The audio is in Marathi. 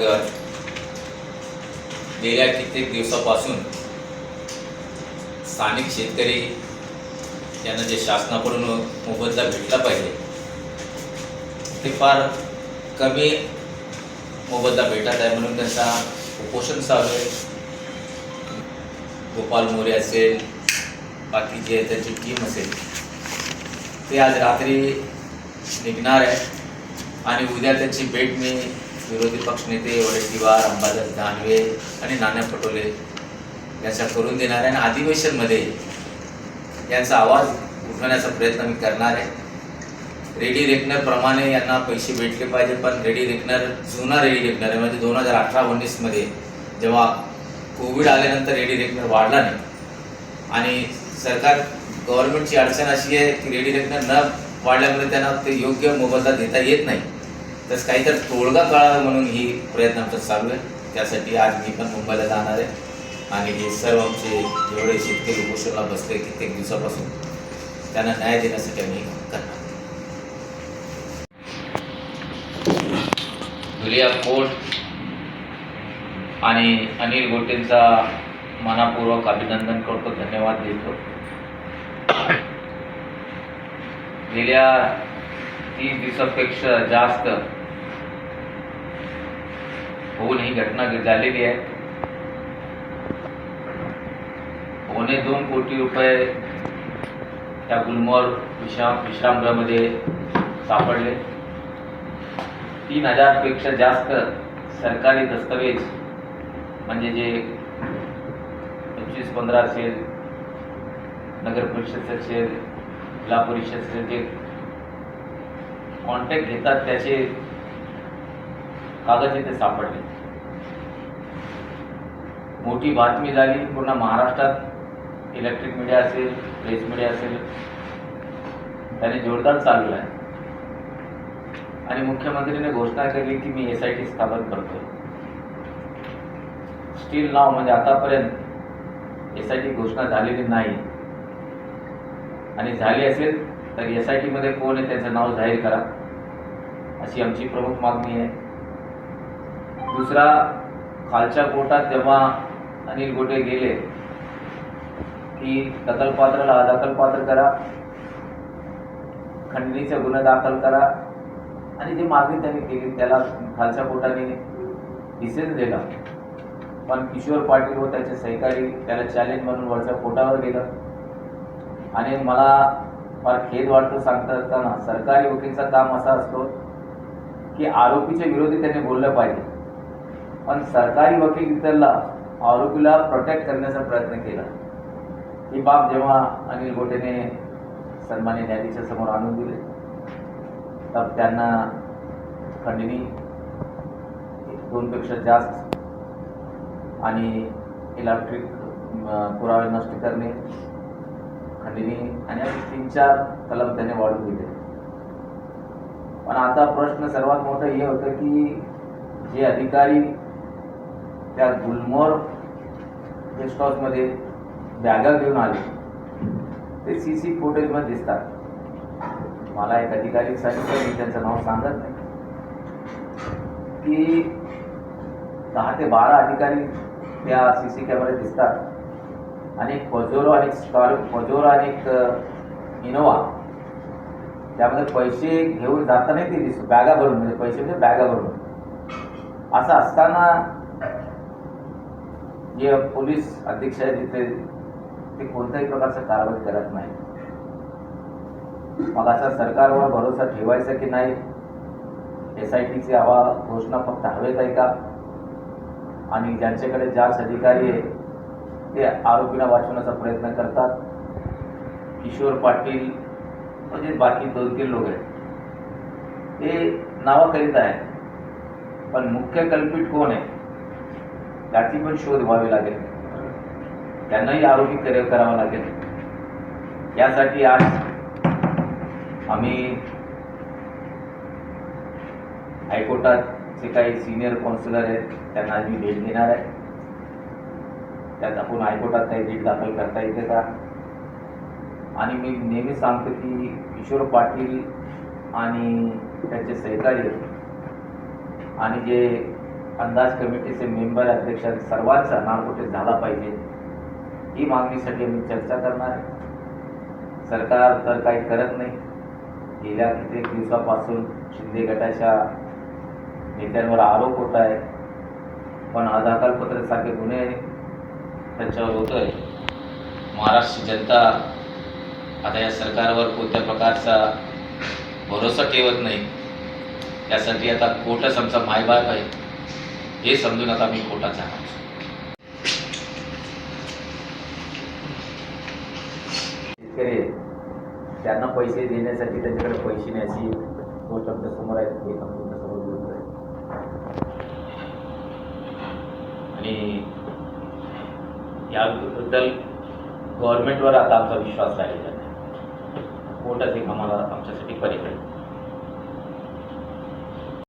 अंतर्गत गेल्या कित्येक दिवसापासून स्थानिक शेतकरी यांना जे शासनाकडून मोबदला भेटला पाहिजे ते फार कमी मोबदला भेटत आहे म्हणून त्यांचा उपोषण चालू आहे. गोपाल मोरे असेल बाकी जे त्यांची टीम असेल ते आज रात्री निघणार आहे आणि उद्या त्यांची भेट मी विरोधी पक्षनेते वडेट्टीवार अंबादास दानवे आणि नाना पटोले यांच्या करून देणार आहे. आणि अधिवेशनमध्ये यांचा आवाज उठवण्याचा प्रयत्न मी करणार आहे. रेडी रेकनरप्रमाणे यांना पैसे भेटले पाहिजे पण रेडी रेकनर जुना रेडी रेकनर आहे. म्हणजे दोन हजार अठरा उन्नीसमध्ये जेव्हा कोविड आल्यानंतर रेडी रेकनर वाढला नाही. आणि सरकार गव्हर्नमेंटची अडचण अशी आहे की रेडी रेकनर न वाढल्यामुळे त्यांना ते योग्य मोबदला देता येत नाही. तर काहीतरी तोडगा कळावा म्हणून ही प्रयत्न आमचा चालू आहे. त्यासाठी आज मी पण मुंबईला जाणार आहे. आणि हे सर्व आमचे जेवढे शेतकरी उपोषणाला बसले कित्येक दिवसापासून त्यांना न्याय देण्यासाठी आम्ही करणार धुलिया कोर्ट आणि अनिल गोटेंचा मनापूर्वक अभिनंदन करतो धन्यवाद देतो. गेल्या तीस दिवसापेक्षा जास्त होऊन ही घटना झालेली आहे पावणे दोन कोटी रुपये त्या गुलमोर विश्राम विश्रामगृहामध्ये सापडले तीन हजारपेक्षा जास्त सरकारी दस्तावेज म्हणजे जे पंचवीस पंधरा असेल नगर परिषद असेल जिल्हा परिषद असेल जे कॉन्टॅक्ट घेतात त्याचे कागद इथे सापडले. मोठी बातमी झाली. पूर्ण महाराष्ट्रात इलेक्ट्रिक मीडिया असेल प्रेस मीडिया असेल. त्याने जोरदार चालू आहे. आणि मुख्यमंत्रीने घोषणा केली की मी एस आय टी स्थापन करतोय. स्टील नाव म्हणजे आतापर्यंत एस आय टी घोषणा झालेली नाही. आणि झाली असेल तर एस आय टीमध्ये कोण आहे त्याचं नाव जाहीर करा. अशी आमची प्रमुख मागणी आहे. दुसरा खालच्या कोर्टात जेव्हा अनिल गोटे गेले की दखलपात्राला अदखलपात्र करा. खंडणीचा गुन्हा दाखल करा. आणि जी मागणी त्यांनी केली त्याला खालच्या कोर्टाने डिसिजन दिला. पण किशोर पाटील व त्याचे सहकारी त्याला चॅलेंज म्हणून वरच्या कोर्टावर गेलं. आणि मला फार खेद वाटतो सांगता असताना सरकारी वकीलचा काम असा असतो की आरोपीच्या विरोधी त्याने बोललं पाहिजे. पण सरकारी वकील इतरला आरोपीला प्रोटेक्ट करण्याचा प्रयत्न केला. ही बाब जेव्हा अनिल गोटेने सन्मान्य न्यायाधीशा समोर आणून दिले तर त्यांना खंडणी दोनपेक्षा जास्त आणि इलेक्ट्रिक पुरावे नष्ट करणे खंडणी आणि असे तीन चार कलम त्याने वाढवून दिले. पण आता प्रश्न सर्वात मोठं हे होतं की जे अधिकारी त्या गुलमोर गेस्ट हाऊसमध्ये बॅगा घेऊन आले. ते सी सी फुटेजमध्ये दिसतात. मला एक अधिकारी सांगितलं मी त्यांचं नाव सांगत नाही. की दहा ते बारा अधिकारी त्या सी सी कॅमेरे दिसतात. आणि एक पजोरो आणि एक पजोरो आणि एक इनोवा त्यामध्ये पैसे घेऊन जाताना ते दिसतो बॅगा भरून म्हणजे पैसे म्हणजे बॅगा भरून. असं असताना जे पोलीस अध्यक्ष आहेत तिथे ते कोणत्याही प्रकारचं कारवाई करत नाही मग असा सरकारवर भरोसा ठेवायचा की नाही एस आय टीची हवा घोषणा फक्त हवेत आहे का? आणि ज्यांच्याकडे जास्त अधिकारी आहे ते आरोपीला वाचवण्याचा प्रयत्न करतात. किशोर पाटील म्हणजे बाकी दोन तीन लोक आहेत. ते नावं करीत आहेत. पण मुख्य कल्पित कोण आहे? त्याची पण शोध व्हावी लागेल. त्यांनाही आरोपी कर करावा लागेल. यासाठी आज आम्ही हायकोर्टाचे काही सिनियर कौन्सिलर आहेत त्यांना आज मी भेट घेणार आहे. त्यात आपण हायकोर्टात काही भेट दाखल करता येते का? आणि मी नेहमी सांगतो की किशोर पाटील आणि त्याचे सहकारी आणि जे अंदाज कमिटीचे मेंबर अध्यक्ष सर्वांचा नामकुटे झाला पाहिजे? ही मागणीसाठी आम्ही चर्चा करणार आहे. सरकार तर काही करत नाही. गेल्या कित्येक दिवसापासून शिंदे गटाच्या नेत्यांवर आरोप होत आहे. पण अदाखलपत्रासारखे गुन्हे त्यांच्यावर होतोय. महाराष्ट्र जनता आता या सरकारवर कोणत्या प्रकारचा भरोसा ठेवत नाही त्यासाठी आता कोर्टच आमचा मायबाप आहे. हे समजून आता मी कोर्टात जाणार शेतकरी त्यांना पैसे देण्यासाठी त्यांच्याकडे पैसे नाही अशी गोष्ट आमच्यासमोर आहे. हे समोर बोलतोय आणि याबद्दल गव्हर्नमेंटवर आता आमचा विश्वास राहिलेला नाही. कोर्टच एक आम्हाला आमच्यासाठी पर्याय